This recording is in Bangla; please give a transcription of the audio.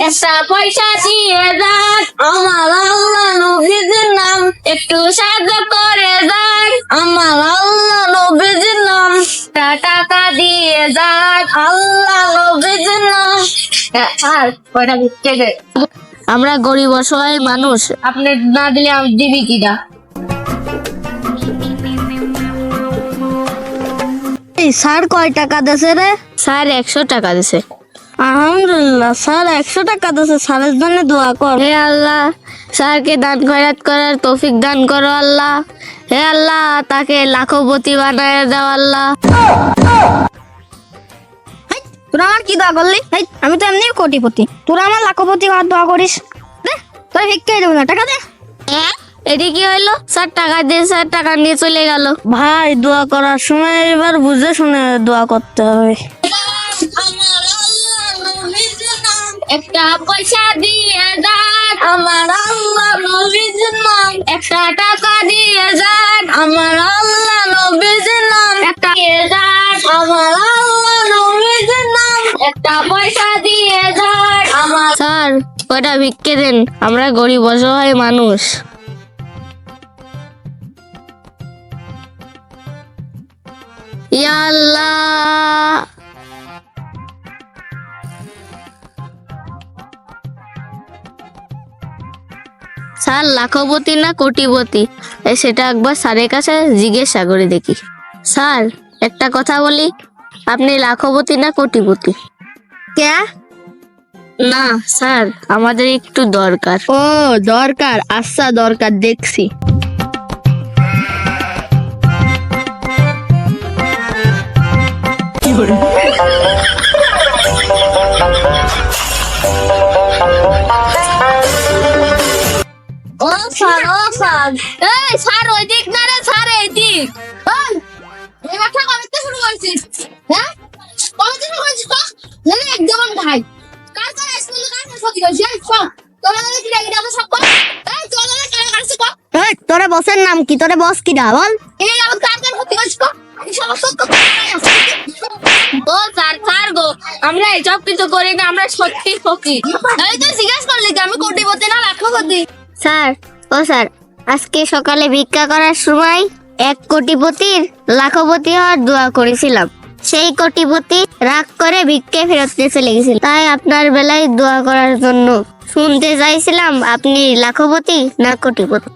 একটা পয়সা দিয়ে যান আমার আল্লাহ নবীজির নাম একটু সাহায্য করে যান আমার আল্লাহ নবীজির নাম টাকা দিয়ে যান আল্লাহ নবীজির নাম আর কয়টা দিচ্ছে আমরা গরিব অসহায় মানুষ। আপনি না দিলে আমি দিবি কিনা এই স্যার কয় টাকা দেছে রে? স্যার একশো টাকা দিছে। আলহামদুলিল্লাহ স্যার একশো টাকা দেছে স্যারের জন্য দোয়া কর। হে আল্লাহ স্যারকে দান খয়রাত করার তৌফিক দান করো আল্লাহ। হে আল্লাহ তাকে লাখপতি বানায় দাও আল্লাহ। তোরা আমার কি দোয়া করলি? আমি তো এমনি কোটিপতি। তোরা আমার লাখপতি হওয়ার দোয়া করিস। দে তোর ভিক্ষাই দেবো না টাকা দে। এটি কি হইল? স্যার টাকা দিয়ে স্যার টাকা নিয়ে চলে গেল। ভাই দোয়া করার সময় এবার বুঝে শুনে দোয়া করতে হবে। একটা পয়সা দিয়ে যান। আমার আল্লাহ নবীজির নাম একটা টাকা দিয়ে যান। আমার আল্লাহ নবীজির নাম একটা দিয়ে যান। আমার আল্লাহ নবীজির নাম একটা পয়সা দিয়ে যান। আমার স্যার কয়টা ভিক্ষে দেন? আমরা গরিব অসহায় মানুষ। ইয়া আল্লাহ। স্যার লাখপতি না কোটিপতি? সেটা একবার স্যারের কাছে জিজ্ঞাসা করে দেখি। স্যার একটা কথা বলি আপনি লাখপতি না কোটিপতি? কে? না স্যার আমাদের একটু দরকার। ও দরকার আচ্ছা দরকার দেখছি। ও স্যার ও স্যার। এই স্যার ওই দিক না রে স্যার এই দিক ওই এই মাথা কবে শুরু করছিস? হ্যাঁ? কবে শুরু করছিস তো জানি একদম ভাই। কার কার স্কুলে কার কার সত্যি করছিস? এই সব তোরা কি রেগে যাবে সব কর। এই তোরা মানে কার কার এই তোরে বসের নাম কি? তোরে বস কি ডা বল। এই আমার কার কার সত্যি করছিস এই সমস্ত ও স্যার স্যার গো আমরা এসব কিছু করি না আমরা সত্যি সত্যি এই তো জিজ্ঞাসা করলি আমি কোটিপতি না লাখপতি। স্যার ও স্যার, আজকে সকালে ভিক্ষা করার সময় এক কোটিপতির লাখপতি হওয়ার দোয়া করেছিলাম। সেই কোটিপতি রাগ করে ভিক্ষে ফেরত চলে গেছিল। তাই আপনার বেলায় দোয়া করার জন্য শুনতে চাইছিলাম আপনি লাখপতি না কোটিপতি।